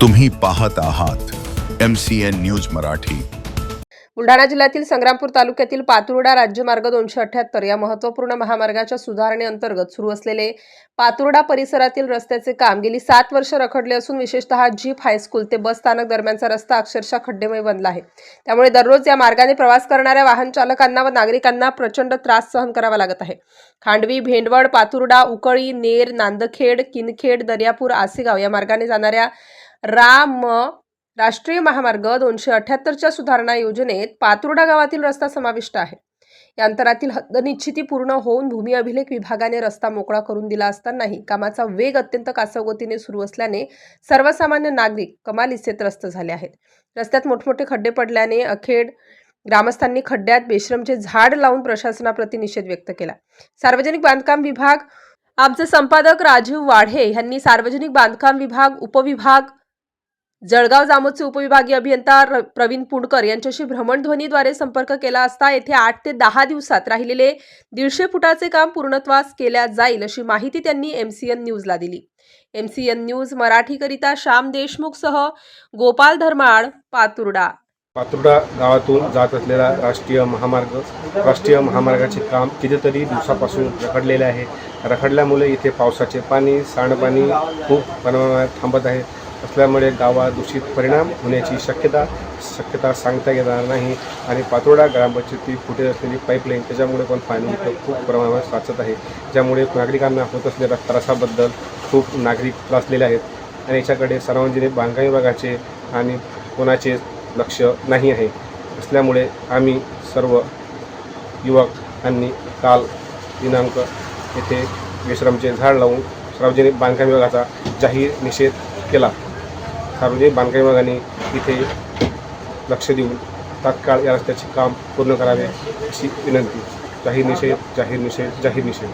तुम्ही पाहत आहात M C N news Marathi. Buldhana जिल्ह्यातील संग्रामपूर तालुक्यातील पातुर्डा राज्यमार्ग दोनशे अठ्ठ्याहत्तर या महत्त्वपूर्ण महामार्गाच्या सुधारणेअंतर्गत सुरू असलेले पातुर्डा परिसरातील रस्त्याचे काम गेली सात वर्ष रखडले असून विशेषतः जीप हायस्कूल ते बस स्थानक दरम्यानचा रस्ता अक्षरशः खड्डेमय बनला आहे. त्यामुळे दररोज या मार्गाने प्रवास करणाऱ्या वाहन चालकांना व नागरिकांना प्रचंड त्रास सहन करावा लागत आहे. खांडवी भेंडवड पातुर्डा उकळी नेर नांदखेड किनखेड दर्यापूर आसेगाव या मार्गाने जाणाऱ्या राम राष्ट्रीय महामार्ग दोनशे अठ्याहत्तरच्या सुधारणा योजनेत पातुर्डा गावातील रस्ता समाविष्ट आहे. या अंतरातील हद्द निश्चिती पूर्ण होऊन भूमी अभिलेख विभागाने रस्ता मोकळा करून दिला असतानाही कामाचा वेग अत्यंत कासवगतीने सुरू असल्याने सर्वसामान्य नागरिक कमालीचे त्रस्त झाले आहेत. रस्त्यात मोठमोठे खड्डे पडल्याने अखेड ग्रामस्थांनी खड्ड्यात बेश्रमचे झाड लावून प्रशासनाप्रती निषेध व्यक्त केला. सार्वजनिक बांधकाम विभाग आमचे संपादक राजीव वाढे यांनी सार्वजनिक बांधकाम विभाग उपविभाग जळगाव जामोदचे उपविभागीय अभियंता र- प्रवीण पुंडकर यांच्याशी भ्रमणध्वनीद्वारे संपर्क केला असता येथे आठ ते दहा दिवसात राहिलेले दीडशे फुटाचे काम पूर्णत्वास केल्या जाईल अशी माहिती त्यांनी एम सी एन न्यूजला दिली. एम सी एन न्यूज मराठीकरिता श्याम देशमुखसह गोपाल धर्माळ पातुर्डा. पातुर्डा गावातून जात असलेला राष्ट्रीय महामार्ग राष्ट्रीय महामार्गाचे काम कितीतरी दिवसापासून रखडलेले आहे. रखडल्यामुळे इथे पावसाचे पाणी सांडपाणी खूप प्रमाणात थांबत आहे. असल्यामुळे गावात दूषित परिणाम होण्याची शक्यता शक्यता सांगता येणार नाही आणि पातोडा ग्रामपंचायती फुटे असलेली पाईपलाईन त्याच्यामुळे पण पाणी खूप प्रमाणात साचत आहे. ज्यामुळे नागरिकांना होत असलेल्या त्रासाबद्दल खूप नागरिक त्रासलेले आहेत आणि याच्याकडे सार्वजनिक बांधकाम विभागाचे आणि कोणाचे लक्ष नाही आहे. असल्यामुळे आम्ही सर्व युवकांनी काल दिनांक येथे विश्रामचे झाड लावून सार्वजनिक बांधकाम विभागाचा जाहीर निषेध केला. सार्वजनिक बांधकाम विभागाने इथे लक्ष देऊन तात्काळ या रस्त्याचे काम पूर्ण करावे अशी विनंती. जाहीर निषेध जाहीर निषेध जाहीर निषेध.